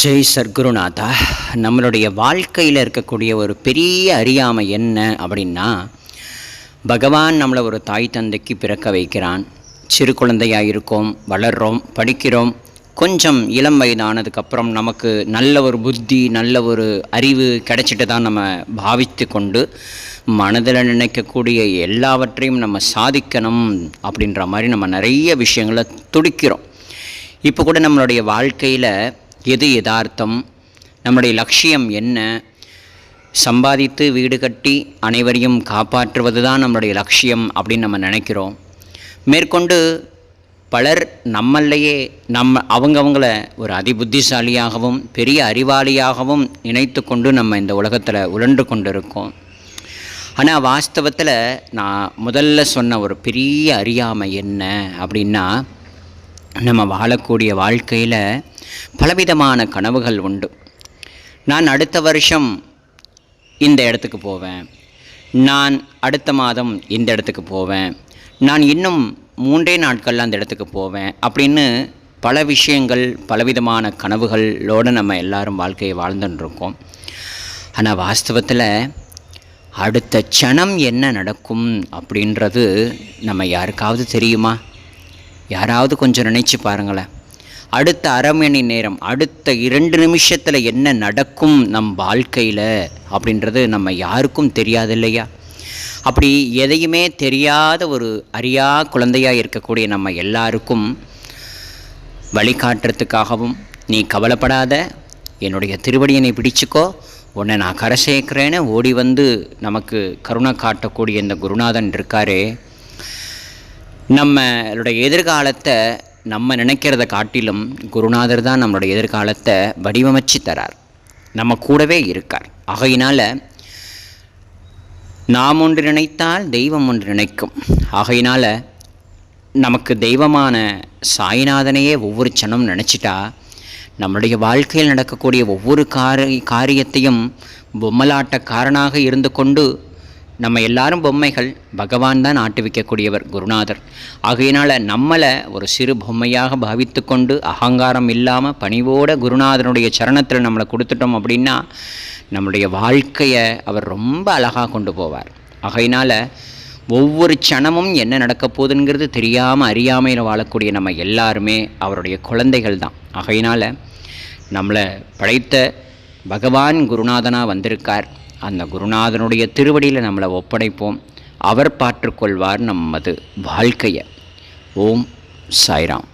ஜெய் சர்க்குருநாதா நம்மளுடைய வாழ்க்கையில் இருக்கக்கூடிய ஒரு பெரிய அறியாமை என்ன அப்படின்னா பகவான் நம்மளை ஒரு தாய் தந்தைக்கு பிறக்க வைக்கிறான். சிறு குழந்தையாக இருக்கோம் வளர்கிறோம் படிக்கிறோம். கொஞ்சம் இளம் வயதானதுக்கப்புறம் நமக்கு நல்ல ஒரு புத்தி நல்ல ஒரு அறிவு கிடைச்சிட்டு தான் நம்ம பாவித்து கொண்டு மனதில் நினைக்கக்கூடிய எல்லாவற்றையும் நம்ம சாதிக்கணும் அப்படின்ற மாதிரி நம்ம நிறைய விஷயங்களை துடிக்கிறோம். இப்போ கூட நம்மளுடைய வாழ்க்கையில் எது யதார்த்தம்? நம்முடைய லட்சியம் என்ன? சம்பாதித்து வீடு கட்டி அனைவரையும் காப்பாற்றுவது தான் நம்மளுடைய லட்சியம் அப்படின்னு நம்ம நினைக்கிறோம். மேற்கொண்டு பலர் நம்மளையே நம்ம அவங்கவங்கள ஒரு அதிபுத்திசாலியாகவும் பெரிய அறிவாளியாகவும் நினைத்து கொண்டு நம்ம இந்த உலகத்தில் உழன்று கொண்டு இருக்கோம் ஆனால் வாஸ்தவத்தில் நான் முதல்ல சொன்ன ஒரு பெரிய அறியாமை என்ன அப்படின்னா நம்ம வாழக்கூடிய வாழ்க்கையில் பலவிதமான கனவுகள் உண்டு. நான் அடுத்த வருஷம் இந்த இடத்துக்கு போவேன். நான் அடுத்த மாதம் இந்த இடத்துக்கு போவேன். நான் இன்னும் மூன்றே நாட்களில் அந்த இடத்துக்கு போவேன் அப்படின்னு பல விஷயங்கள் பலவிதமான கனவுகளோடு நம்ம எல்லாரும் வாழ்க்கையை வாழ்ந்துட்டுருக்கோம். ஆனால் வாஸ்தவத்தில் அடுத்த க்ஷணம் என்ன நடக்கும் அப்படின்றது நம்ம யாருக்காவது தெரியுமா? யாராவது கொஞ்சம் நினச்சி பாருங்களேன். அடுத்த அரை மணி நேரம் அடுத்த இரண்டு நிமிஷத்தில் என்ன நடக்கும் நம் வாழ்க்கையில் அப்படின்றது நம்ம யாருக்கும் தெரியாது இல்லையா அப்படி எதையுமே தெரியாத ஒரு அறியா குழந்தையாக இருக்கக்கூடிய நம்ம எல்லாருக்கும் வழிகாட்டுறதுக்காகவும் நீ கவலைப்படாத என்னுடைய திருவடியனை பிடிச்சிக்கோ உன்னை நான் கரை சேர்க்குறேன்னு ஓடி வந்து நமக்கு கருணை காட்டக்கூடிய இந்த குருநாதன் இருக்காரே நம்மளுடைய எதிர்காலத்தை நம்ம நினைக்கிறத காட்டிலும் குருநாதர் தான் நம்மளுடைய எதிர்காலத்தை வடிவமைச்சு தரார். நம்ம கூடவே இருக்கார். ஆகையினால் நாம் ஒன்று நினைத்தால் தெய்வம் ஒன்று நினைக்கும். ஆகையினால் நமக்கு தெய்வமான சாய்நாதனையே ஒவ்வொரு சனம் நினச்சிட்டா நம்மளுடைய வாழ்க்கையில் நடக்கக்கூடிய ஒவ்வொரு காரி காரியத்தையும் பொம்மலாட்டக்காரனாக இருந்து கொண்டு நம்ம எல்லாரும் பொம்மைகள் பகவான் தான் ஆட்டுவிக்கக்கூடியவர் குருநாதர். ஆகையினால் நம்மளை ஒரு சிறு பொம்மையாக பாவித்து கொண்டு அகங்காரம் இல்லாமல் பணிவோட குருநாதனுடைய சரணத்தில் நம்மளை கொடுத்துட்டோம் அப்படின்னா நம்மளுடைய வாழ்க்கையை அவர் ரொம்ப அழகாக கொண்டு போவார். ஆகையினால் ஒவ்வொரு க்ஷணமும் என்ன நடக்க போகுதுங்கிறது தெரியாமல் அறியாமையில் வாழக்கூடிய நம்ம எல்லாருமே அவருடைய குழந்தைகள் தான். ஆகையினால் நம்மளை படைத்த பகவான் குருநாதனாக வந்திருக்கார். அந்த குருநாதனுடைய திருவடியில் நம்மளை ஒப்படைப்போம். அவர் பாற்றுக்கொள்வார் நமது வாழ்க்கையை. ஓம் சாய்ராம்.